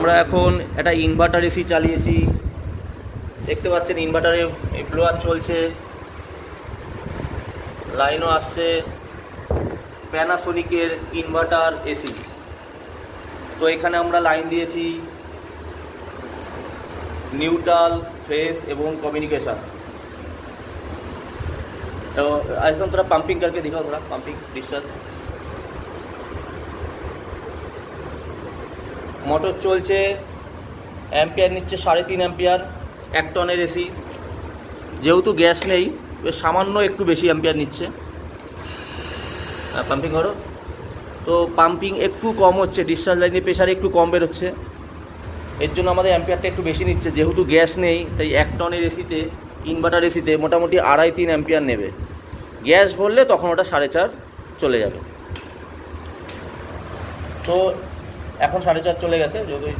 আমরা এখন একটা ইনভার্টার এসি চালিয়েছি দেখতে পাচ্ছেন ইনভার্টারে ব্লোয়ার চলছে লাইনও আসছে প্যানাসোনিকের ইনভার্টার এসি তো এখানে আমরা লাইন দিয়েছি নিউট্রাল ফেস এবং कम्युनिकेशन तो ऐसा थोड़ा पंपिंग करके दिखाओ थोड़ा पंपिंग डिस्चार्ज মোটর চলছে অ্যাম্পিয়ার নিচ্ছে সাড়ে তিন অ্যাম্পিয়ার এক টনের এসি যেহেতু গ্যাস নেই সামান্য একটু বেশি অ্যাম্পিয়ার নিচ্ছে। পাম্পিং করো। তো পাম্পিং একটু কম হচ্ছে ডিসচার্জ লাইনে প্রেশার একটু কম বেরোচ্ছে। এর জন্য আমাদের অ্যাম্পিয়ারটা একটু বেশি নিচ্ছে, যেহেতু গ্যাস নেই, তাই এক টনের এসিতে ইনভার্টার এসিতে মোটামুটি আড়াই তিন অ্যাম্পিয়ার নেবে। গ্যাস ভরলে তখন ওটা সাড়ে চার চলে যাবে। তো এখন সাড়ে চার চলে গেছে যদি